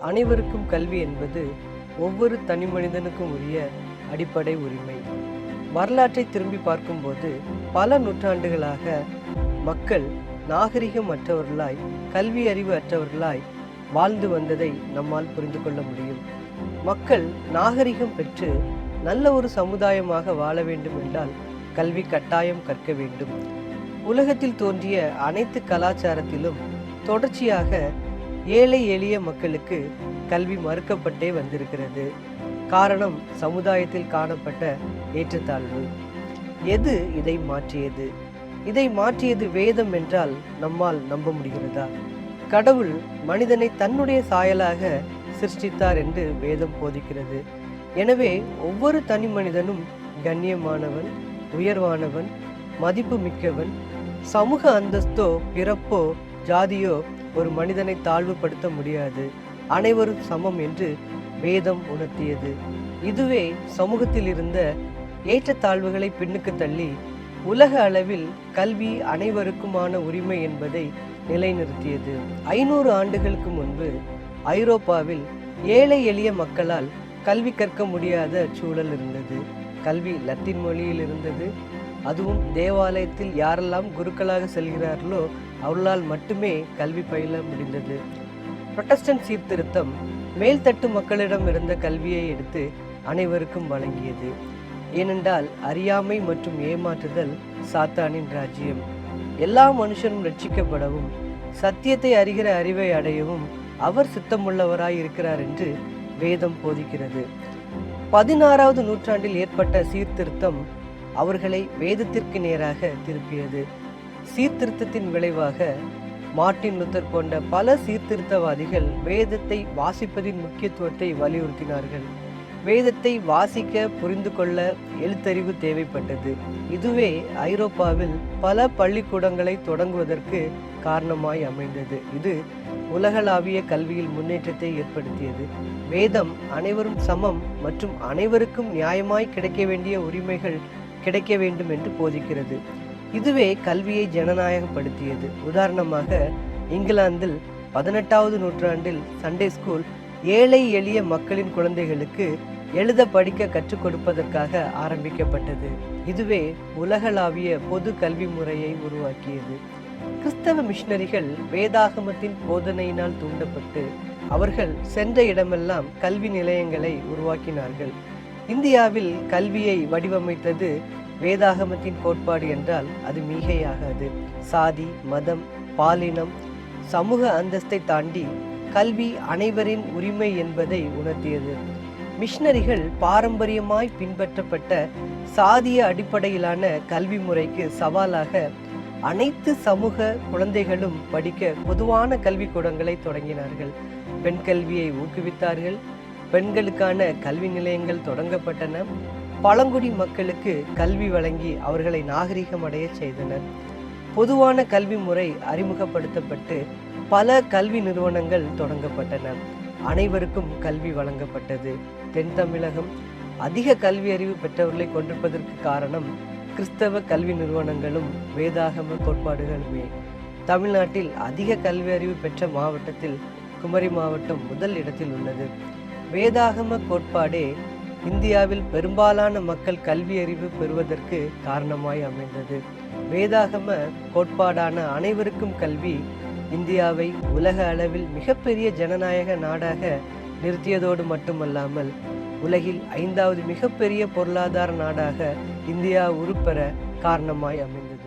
அனைவருக்கும் கல்வி என்பது ஒவ்வொரு தனி மனிதனுக்கும் உரிய அடிப்படை உரிமை. வரலாற்றை திரும்பி பார்க்கும்போது பல நூற்றாண்டுகளாக மக்கள் நாகரிகம் அற்றவர்களாய் கல்வி அறிவு அற்றவர்களாய் வாழ்ந்து வந்ததை நம்மால் புரிந்து கொள்ள முடியும். மக்கள் நாகரிகம் பெற்று நல்ல ஒரு சமுதாயமாக வாழ வேண்டும் என்றால் கல்வி கட்டாயம் கற்க வேண்டும். உலகத்தில் தோன்றிய அனைத்து கலாச்சாரத்திலும் தொடர்ச்சியாக ஏழை எளிய மக்களுக்கு கல்வி மறுக்கப்பட்டே வந்திருக்கிறது. காரணம் சமுதாயத்தில் காணப்பட்ட ஏற்றத்தாழ்வு. எது இதை மாற்றியது? இதை மாற்றியது வேதம் என்றால் நம்மால் நம்ப முடிகிறதா? கடவுள் மனிதனை தன்னுடைய சாயலாக சிருஷ்டித்தார் என்று வேதம் போதிக்கிறது. எனவே ஒவ்வொரு தனி மனிதனும் கண்ணியமானவன் உயர்வானவன் மதிப்பு மிக்கவன் சமூக அந்தஸ்தோ பிறப்போ ஜாதியோ ஒரு மனிதனை தாழ்வுபடுத்த முடியாது. அனைவரும் சமம் என்று வேதம் உணர்த்தியது. இதுவே சமூகத்தில் இருந்த ஏற்றத்தாழ்வுகளை பின்னுக்கு தள்ளி உலக அளவில் கல்வி அனைவருக்குமான உரிமை என்பதை நிலைநிறுத்தியது. ஐநூறு ஆண்டுகளுக்கு முன்பு ஐரோப்பாவில் ஏழை எளிய மக்களால் கல்வி கற்க முடியாத சூழல் இருந்தது. கல்வி லத்தீன் மொழியில் இருந்தது அதுவும் தேவாலயத்தில் யாரெல்லாம் குருக்களாக செல்கிறார்களோ அவர்களால் மட்டுமே கல்வி பயில முடிந்தது. புரொட்டஸ்டன்ட் சீர்திருத்தம் மேல்தட்டு மக்களிடம் இருந்த கல்வியை எடுத்து அனைவருக்கும் வழங்கியது. ஏனென்றால் அறியாமை மற்றும் ஏமாற்றுதல் சாத்தானின் ராஜ்யம். எல்லா மனுஷனும் ரட்சிக்கப்படவும் சத்தியத்தை அறிகிற அறிவை அடையவும் அவர் சித்தமுள்ளவராய் இருக்கிறார் என்று வேதம் போதிக்கிறது. பதினாறாவது நூற்றாண்டில் ஏற்பட்ட சீர்திருத்தம் அவர்களை வேதத்திற்கு நேராக திருப்பியது. சீர்திருத்தத்தின் விளைவாக மார்ட்டின் லுத்தர் போன்ற பல சீர்திருத்தவாதிகள் வேதத்தை வாசிப்பதின் முக்கியத்துவத்தை வலியுறுத்தினார்கள். வேதத்தை வாசிக்க புரிந்து கொள்ள எழுத்தறிவு தேவைப்பட்டது. இதுவே ஐரோப்பாவில் பல பள்ளிக்கூடங்களை தொடங்குவதற்கு காரணமாய் அமைந்தது. இது உலகளாவிய கல்வியில் முன்னேற்றத்தை ஏற்படுத்தியது. வேதம் அனைவரும் சமம் மற்றும் அனைவருக்கும் நியாயமாய் கிடைக்க வேண்டிய உரிமைகள் கிடைக்க வேண்டும் என்று போதிக்கிறது. இதுவே கல்வியை ஜனநாயகப்படுத்தியது. உதாரணமாக இங்கிலாந்தில் பதினெட்டாவது நூற்றாண்டில் சண்டே ஸ்கூல் ஏழை எளிய மக்களின் குழந்தைகளுக்கு எழுத படிக்க கற்றுக் கொடுப்பதற்காக ஆரம்பிக்கப்பட்டது. இதுவே உலகளாவிய பொது கல்வி முறையை உருவாக்கியது. கிறிஸ்தவ மிஷினரிகள் வேதாகமத்தின் போதனையினால் தூண்டப்பட்டு அவர்கள் சென்ற இடமெல்லாம் கல்வி நிலையங்களை உருவாக்கினார்கள். இந்தியாவில் கல்வியை வடிவமைத்தது வேதாகமத்தின் கோட்பாடு என்றால் அது மிகையாகாது. சாதி மதம் பாலினம் சமூக அந்தஸ்தை தாண்டி கல்வி அனைவரின் உரிமை என்பதை உணர்த்தியது. மிஷனரிகள் பாரம்பரியமாய் பின்பற்றப்பட்ட சாதிய அடிப்படையிலான கல்வி முறைக்கு சவாலாக அனைத்து சமூக குழந்தைகளும் படிக்க பொதுவான கல்விக்கூடங்களை தொடங்கினார்கள். பெண் கல்வியை ஊக்குவித்தார்கள். பெண்களுக்கான கல்வி நிலையங்கள் தொடங்கப்பட்டன. பழங்குடி மக்களுக்கு கல்வி வழங்கி அவர்களை நாகரிகம் அடைய செய்தனர் பொதுவான கல்வி முறை அறிமுகப்படுத்தப்பட்டு பல கல்வி நிறுவனங்கள் தொடங்கப்பட்டன. அனைவருக்கும் கல்வி வழங்கப்பட்டது. தென் தமிழகம் அதிக கல்வி அறிவு பெற்றவர்களை கொண்டிருப்பதற்கு காரணம் கிறிஸ்தவ கல்வி நிறுவனங்களும் வேதாகம கோட்பாடுகளுமே. தமிழ்நாட்டில் அதிக கல்வி அறிவு பெற்ற மாவட்டத்தில் குமரி மாவட்டம் முதல் இடத்தில் உள்ளது. வேதாகம கோட்பாடே இந்தியாவில் பெரும்பாலான மக்கள் கல்வி அறிவு பெறுவதற்கு காரணமாய் அமைந்தது. வேதாகம கோட்பாடான அனைவருக்கும் கல்வி இந்தியாவை உலக அளவில் மிகப்பெரிய ஜனநாயக நாடாக நிறுத்தியதோடு மட்டுமல்லாமல் உலகில் ஐந்தாவது மிகப்பெரிய பொருளாதார நாடாக இந்தியா உருப்பெற காரணமாய் அமைந்தது.